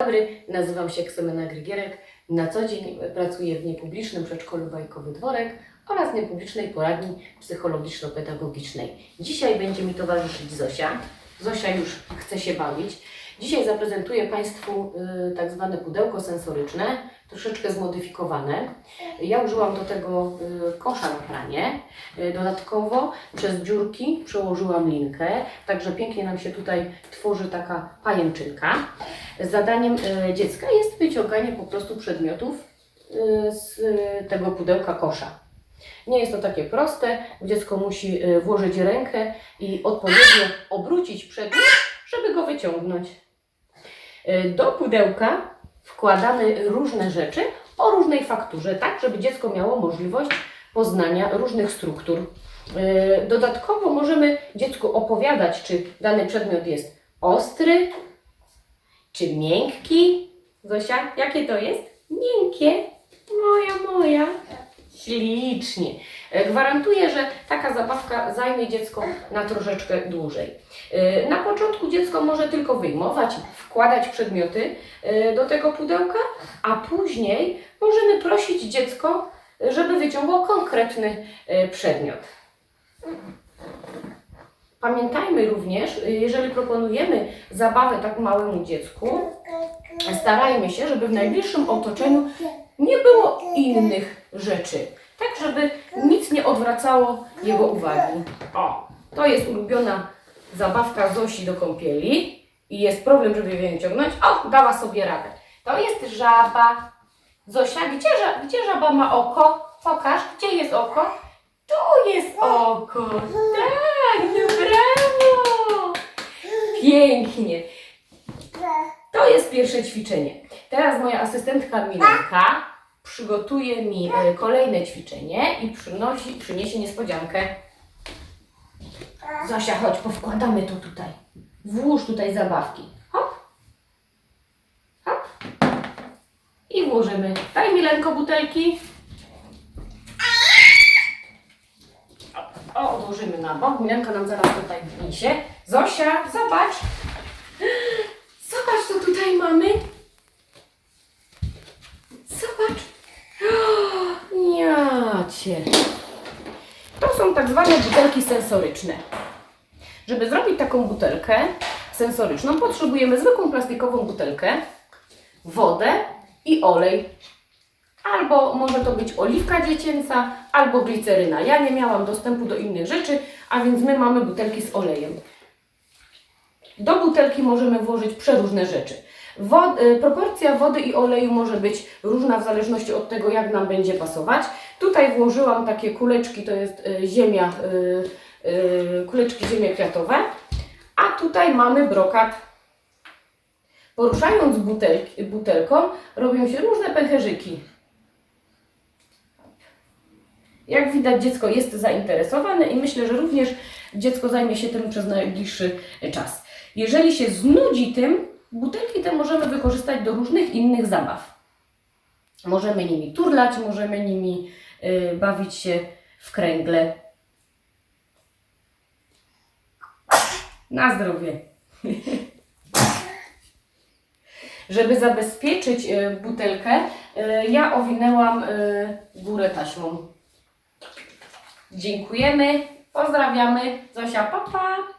dobry, nazywam się Ksymena Grygierek. Na co dzień pracuję w niepublicznym przedszkolu Bajkowy Dworek oraz niepublicznej poradni psychologiczno-pedagogicznej. Dzisiaj będzie mi towarzyszyć Zosia. Zosia już chce się bawić. Dzisiaj zaprezentuję Państwu y, tak zwane pudełko sensoryczne, troszeczkę zmodyfikowane. Ja użyłam do tego y, kosza na pranie. Y, dodatkowo przez dziurki przełożyłam linkę, także pięknie nam się tutaj tworzy taka pajęczynka. Zadaniem dziecka jest wyciąganie po prostu przedmiotów z tego pudełka kosza. Nie jest to takie proste. Dziecko musi włożyć rękę i odpowiednio obrócić przedmiot, żeby go wyciągnąć. E, Do pudełka wkładamy różne rzeczy o różnej fakturze, tak żeby dziecko miało możliwość poznania różnych struktur. E, Dodatkowo możemy dziecku opowiadać, czy dany przedmiot jest ostry, czy miękki? Zosia, jakie to jest? Miękkie. Moja, moja. Ślicznie. E, Gwarantuję, że taka zajmie dziecko na troszeczkę dłużej. E, Na początku dziecko może tylko wyjmować, wkładać przedmioty e, do tego pudełka, a później możemy prosić dziecko, żeby wyciągło konkretny e, przedmiot. Pamiętajmy również, y, jeżeli proponujemy zabawę tak małemu dziecku, starajmy się, żeby w najbliższym otoczeniu nie było innych rzeczy. Żeby nic nie odwracało jego uwagi. O, to jest ulubiona zabawka Zosi do kąpieli i jest problem, żeby ją wyciągnąć. O, dała sobie radę. To jest żaba. Zosia, gdzie, ża- gdzie żaba ma oko? Pokaż, gdzie jest oko? Tu jest oko. Tak, no brawo. Pięknie. To jest pierwsze ćwiczenie. Teraz moja asystentka Milenka przygotuje mi e, kolejne ćwiczenie i przynosi, przyniesie niespodziankę. Zosia, chodź, powkładamy to tutaj. Włóż tutaj zabawki. Hop. Hop. I włożymy. Daj Milenko butelki. O, odłożymy na bok. Milenka nam zaraz tutaj wniesie. Zosia, zobacz. Zobacz, co tutaj mamy. Zobacz. O, Jacie. To są tak zwane butelki sensoryczne. Żeby zrobić taką butelkę sensoryczną, potrzebujemy zwykłą plastikową butelkę, wodę i olej. Albo może to być oliwka dziecięca, albo gliceryna. Ja nie miałam dostępu do innych rzeczy, a więc my mamy butelki z olejem. Do butelki możemy włożyć przeróżne rzeczy. Wod, y, proporcja wody i oleju może być różna w zależności od tego, jak nam będzie pasować. Tutaj włożyłam takie kuleczki, to jest y, ziemia, y, kuleczki ziemie kwiatowe, a tutaj mamy brokat. Poruszając butelki, butelką, robią się różne pęcherzyki. Jak widać, dziecko jest zainteresowane i myślę, że również dziecko zajmie się tym przez najbliższy czas. Jeżeli się znudzi tym, butelki te możemy wykorzystać do różnych innych zabaw. Możemy nimi turlać, możemy nimi y, bawić się w kręgle. Na zdrowie. Żeby zabezpieczyć y, butelkę, y, ja owinęłam górę taśmą. Dziękujemy, pozdrawiamy. Zosia, papa. Pa.